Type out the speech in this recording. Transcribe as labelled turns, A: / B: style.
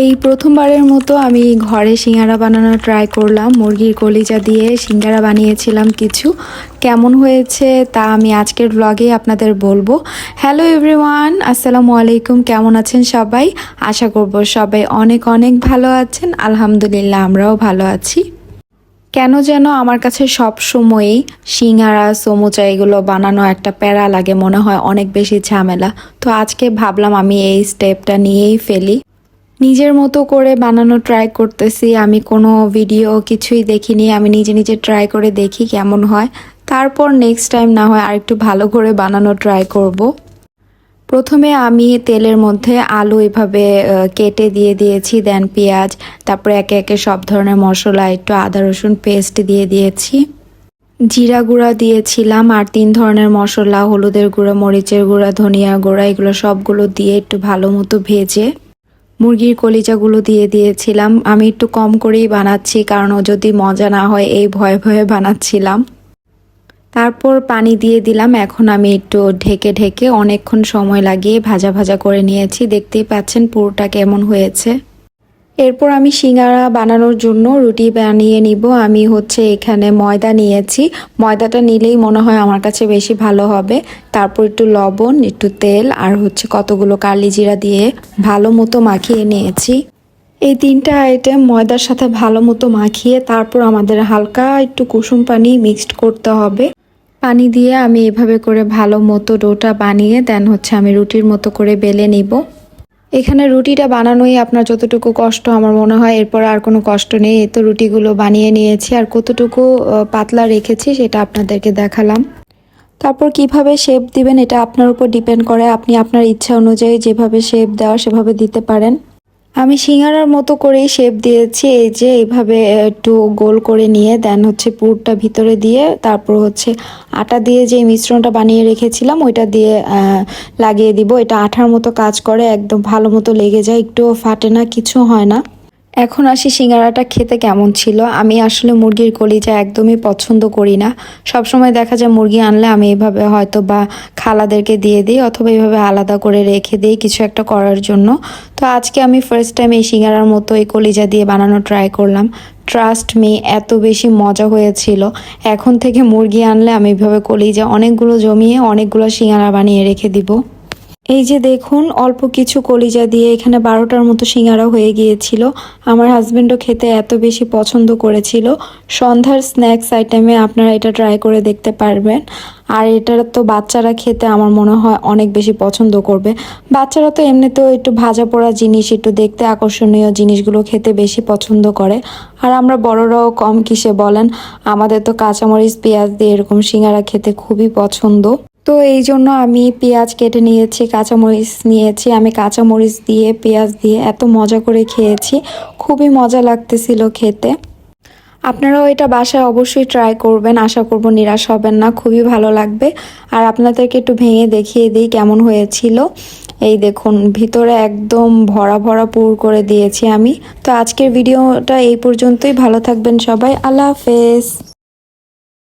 A: এই প্রথমবারের মতো আমি ঘরে সিঙ্গারা বানানো ট্রাই করলাম। মুরগির কলিজা দিয়ে সিঙ্গারা বানিয়েছিলাম কিছু। কেমন হয়েছে তা আমি আজকের ব্লগে আপনাদের বলব। হ্যালো এভরিওয়ান আসসালামু আলাইকুম, কেমন আছেন সবাই? আশা করব সবাই অনেক অনেক ভালো আছেন। আলহামদুলিল্লাহ, আমরাও ভালো আছি। কেন যেন আমার কাছে সব সময়ই সিঙ্গারা, সমুচা এগুলো বানানো একটা প্যারা লাগে, মনে হয় অনেক বেশি ঝামেলা। তো আজকে ভাবলাম আমি এই স্টেপটা নিয়েই ফেলি। নিজের মতো করে বানানো ট্রাই করতেছি। আমি কোনো ভিডিও কিছুই দেখিনি। আমি নিজে নিজে ট্রাই করে দেখি কেমন হয়। তারপর নেক্সট টাইম না হয় আরেকটু ভালো করে বানানো ট্রাই করব। প্রথমে আমি তেলের মধ্যে আলু এভাবে কেটে দিয়ে দিয়েছি দেন পেঁয়াজ, তারপরে একে একে সব ধরনের মশলা, একটু আদা, রসুন পেস্ট দিয়ে দিয়েছি। জিরা গুঁড়া দিয়েছিলাম আর তিন ধরনের মশলা, হলুদের গুঁড়া, মরিচের গুঁড়া, ধনিয়া গুঁড়া, এগুলো সবগুলো দিয়ে একটু ভালো মতো ভেজে মুরগির কলিজাগুলো দিয়ে দিয়েছিলাম। আমি একটু কম করেই বানাচ্ছি, কারণ যদি মজা না হয়, এই ভয়ে ভয়ে বানাচ্ছিলাম। তারপর পানি দিয়ে দিলাম। এখন আমি একটু ঢেকে ঢেকে অনেকক্ষণ সময় লাগিয়ে ভাজা ভাজা করে নিয়েছি। দেখতেই পাচ্ছেন পুরোটা কেমন হয়েছে। এরপর আমি সিঙ্গারা বানানোর জন্য রুটি বানিয়ে নিব। আমি হচ্ছে এখানে ময়দা নিয়েছি। ময়দাটা নিলেই মনে হয় আমার কাছে বেশি ভালো হবে। তারপর একটু লবণ, একটু তেল আর হচ্ছে কতগুলো কালি জিরা দিয়ে ভালো মতো মাখিয়ে নিয়েছি। এই তিনটা আইটেম ময়দার সাথে ভালো মতো মাখিয়ে তারপর আমাদের হালকা একটু কুসুম পানি মিক্সড করতে হবে। পানি দিয়ে আমি এভাবে করে ভালো মতো ডোটা বানিয়ে দেন হচ্ছে আমি রুটির মতো করে বেলে নিব। এখানে রুটিটা বানানোই আপনার যতটুকু কষ্ট আমার মনে হয়, এরপর আর কোনো কষ্ট নেই। তো রুটিগুলো বানিয়ে নিয়েছি আর কতটুকু পাতলা রেখেছি সেটা আপনাদেরকে দেখালাম। তারপর কীভাবে শেপ দিবেন এটা আপনার উপর ডিপেন্ড করে। আপনি আপনার ইচ্ছা অনুযায়ী যেভাবে শেপ দেওয়া সেভাবে দিতে পারেন। আমি সিঙ্গারার মতো করেই শেপ দিয়েছি, এই যে এইভাবে একটু গোল করে নিয়ে দেন হচ্ছে পুরটা ভিতরে দিয়ে, তারপর হচ্ছে আটা দিয়ে যে মিশ্রণটা বানিয়ে রেখেছিলাম, ওইটা দিয়ে লাগিয়ে দিব। এটা আঠার মতো কাজ করে, একদম ভালো মতো লেগে যায়, একটুও ফাটে না, কিছু হয় না। এখন আসি সিঙ্গারাটা খেতে কেমন ছিল? আমি আসলে মুরগির কলিজা একদমই পছন্দ করি না। সব সময় দেখা যায় মুরগি আনলে আমি এভাবে হয়তো বা খালাদেরকে দিয়ে দিই অথবা এইভাবে আলাদা করে রেখে দিই কিছু একটা করার জন্য। তো আজকে আমি ফার্স্ট টাইম এই সিঙ্গারার মতো এই কলিজা দিয়ে বানানো ট্রাই করলাম। ট্রাস্ট মি এত বেশি মজা হয়েছিল। এখন থেকে মুরগি আনলে আমি এভাবে কলিজা অনেকগুলো জমিয়ে অনেকগুলো সিঙ্গারা বানিয়ে রেখে দিব। এই যে দেখুন, অল্প কিছু কলিজা দিয়ে এখানে বারোটার মতো সিঙ্গারা হয়ে গিয়েছিল। আমার হাজবেন্ডও খেতে এত বেশি পছন্দ করেছিল। সন্ধ্যার স্ন্যাক্স আইটেমে আপনারা এটা ট্রাই করে দেখতে পারবেন। আর এটা তো বাচ্চারা খেতে আমার মনে হয় অনেক বেশি পছন্দ করবে। বাচ্চারা তো এমনিতেও একটু ভাজা পোড়া জিনিস, একটু দেখতে আকর্ষণীয় জিনিসগুলো খেতে বেশি পছন্দ করে। আর আমরা বড়রাও কম কিসে বলেন, আমাদের তো কাঁচামরিচ, পেঁয়াজ দিয়ে এরকম সিঙ্গারা খেতে খুবই পছন্দ। তো এই জন্য আমি পেঁয়াজ কেটে নিয়েছি, কাঁচামরিচ নিয়েছি। আমি কাঁচামরিচ দিয়ে, পেঁয়াজ দিয়ে এত মজা করে খেয়েছি। খুবই মজা লাগতেছিল খেতে। আপনারাও এটা বাসায় অবশ্যই ট্রাই করবেন। আশা করব নিরাশ হবেন না, খুবই ভালো লাগবে। আর আপনাদেরকে একটু ভেঙে দেখিয়ে দিই কেমন হয়েছিল। এই দেখুন, ভিতরে একদম ভরা ভরা পুর করে দিয়েছি আমি। তো আজকের ভিডিওটা এই পর্যন্তই। ভালো থাকবেন সবাই। আল্লাহ হাফেজ।